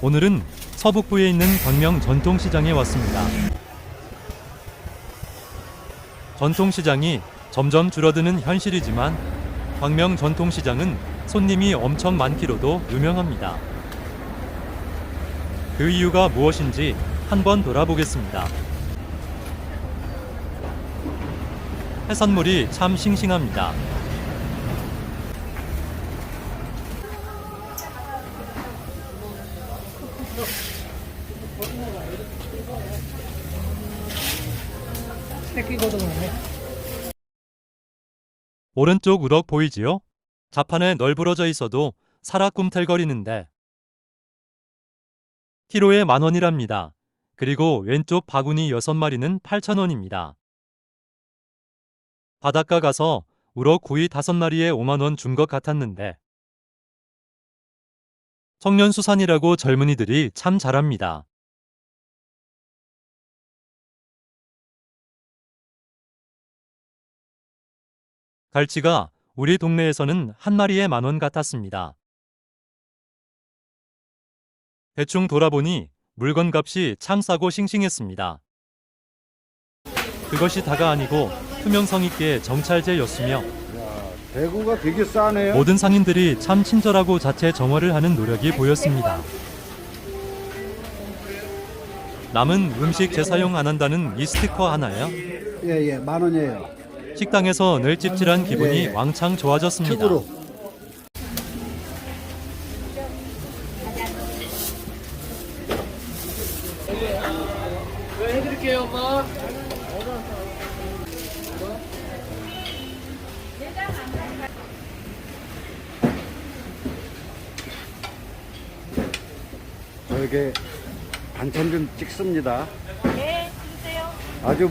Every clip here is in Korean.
오늘은 서북부에 있는 광명 전통시장에 왔습니다. 전통시장이 점점 줄어드는 현실이지만 광명 전통시장은 손님이 엄청 많기로도 유명합니다. 그 이유가 무엇인지 한번 돌아보겠습니다. 해산물이 참 싱싱합니다. 새끼 고등어네. 오른쪽 우럭 보이지요? 자판에 널브러져 있어도 살아 꿈틀거리는데 키로에 만 원이랍니다. 그리고 왼쪽 바구니 6마리는 8,000원입니다. 바닷가 가서 우럭 구이 5마리에 5만 원 준 것 같았는데 청년 수산이라고 젊은이들이 참 잘합니다. 갈치가 우리 동네에서는 한 마리에 만 원 같았습니다. 대충 돌아보니 물건 값이 참 싸고 싱싱했습니다. 그것이 다가 아니고 투명성 있게 정찰제였으며 대구가 되게 싸네요. 모든 상인들이 참 친절하고 자체 정화를 하는 노력이 보였습니다. 남은 음식 재사용 안 한다는 이 스티커 하나요? 예, 예, 만 원이에요. 식당에서 늘 찝찝한 기분이 예. 왕창 좋아졌습니다. 해드릴게요, 엄마? 저에게 반찬 좀 찍습니다. 네, 주세요. 아주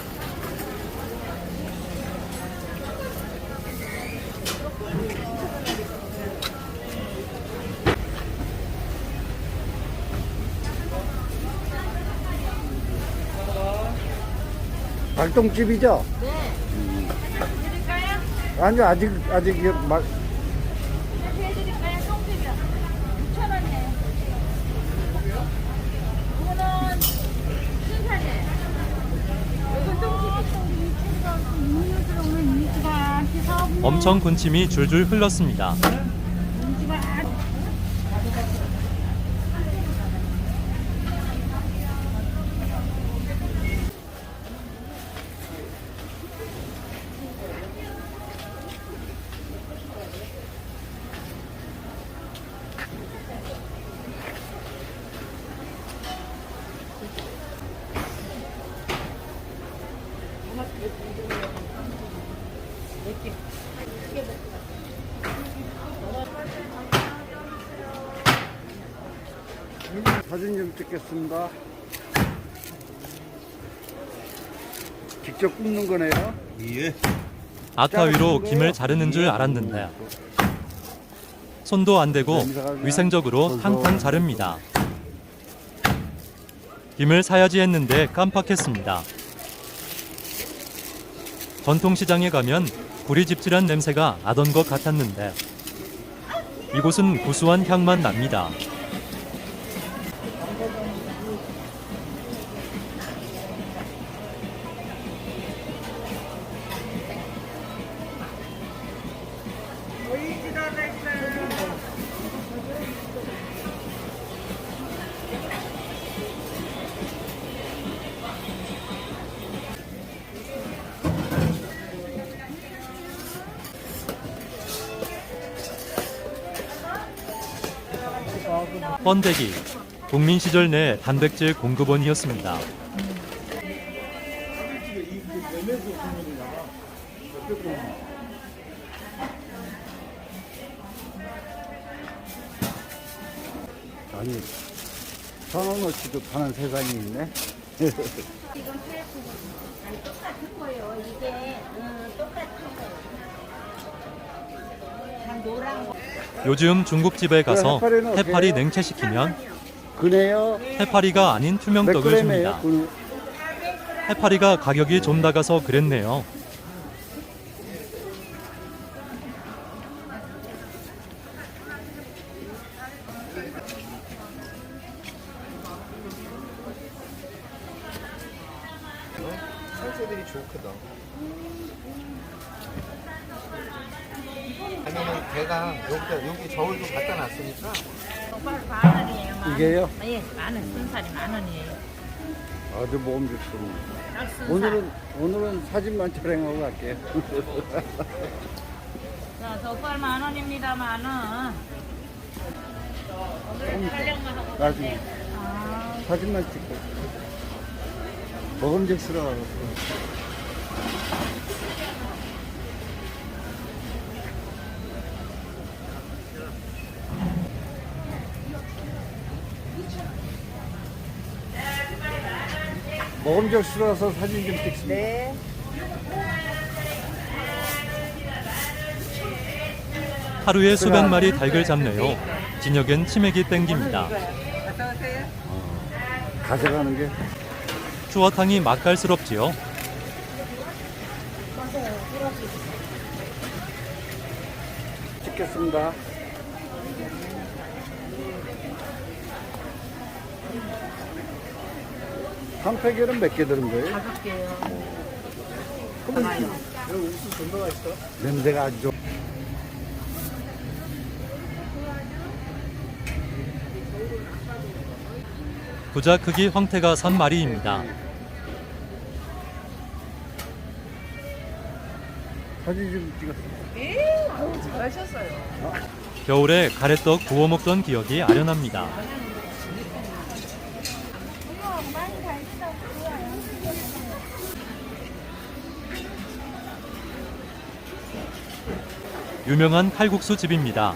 발동집이죠? 네. 해드릴까요? 아니 아직 아직 이게 막 다시 해드릴까요? 송집이요. 6천 원이에요. 이거는 신사제. 이건 똥집이 엄청 군침이 줄줄 흘렀습니다. 사진 좀 찍겠습니다. 직접 굽는 거네요. 아까 위로 김을 자르는 줄 알았는데 손도 안 대고 위생적으로 탕탕 자릅니다. 김을 사야지 했는데 깜빡했습니다. 전통시장에 가면 구리집질한 냄새가 나던 것 같았는데 이곳은 구수한 향만 납니다. 번데기 국민 시절 내 단백질 공급원이었습니다. 아니 천원어치도 파는 세상이 있네. 지금 팔고 아니 똑같은 거예요. 이게 응, 똑같은 거예요. 다 노란 거. 요즘 중국집에 가서 해파리? 냉채시키면. 해파리가 아닌 몇 투명떡을? 줍니다. 그 해파리가 가격이 좀 나가서 그랬네요. 좋거든. 대강 여기다 여기 저울도 갖다 놨으니까 똑바로 만 원이에요. 만 원. 이게요? 예, 만 원. 순살이 만 원이에요. 아주 모험 좋습니다. 순살. 오늘은 오늘은 사진만 촬영하고 갈게요. 자, 족발 만 원입니다. 만 원. 오늘 촬영만 하고 나중에 아, 사진만 찍고 먹음직스러워. 먹음직스러워서 사진 좀 찍습니다. 네. 하루에 수백 마리 닭을 잡네요. 진혁엔 치맥이 땡깁니다. 가져가는 게 추어탕이 맛깔스럽지요. 찍겠습니다. 한 팩에는 몇 개 들은 거예요? 다섯 개요. 냄새가 아주 좋 부자 크기 황태가 산 마리입니다. 사진 좀 찍어. 겨울에 가래떡 구워 먹던 기억이 아련합니다. 유명한 칼국수 집입니다.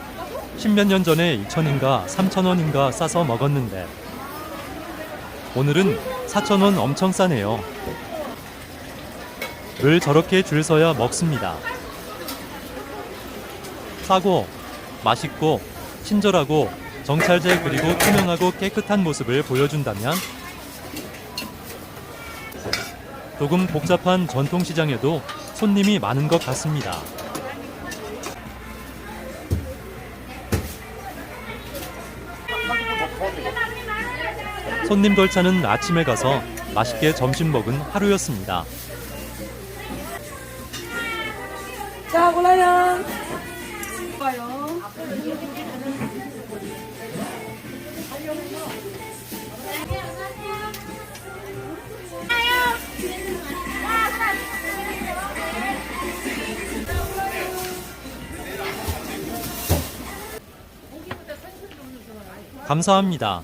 십몇 년 전에 2천인가 3천원인가 싸서 먹었는데 오늘은 4천원 엄청 싸네요. 늘 저렇게 줄 서야 먹습니다. 싸고 맛있고 친절하고 정찰제 그리고 투명하고 깨끗한 모습을 보여준다면 조금 복잡한 전통시장에도 손님이 많은 것 같습니다. 손님 덜차는 아침에 가서 맛있게 점심 먹은 하루였습니다. 자, 골라요. 감사합니다.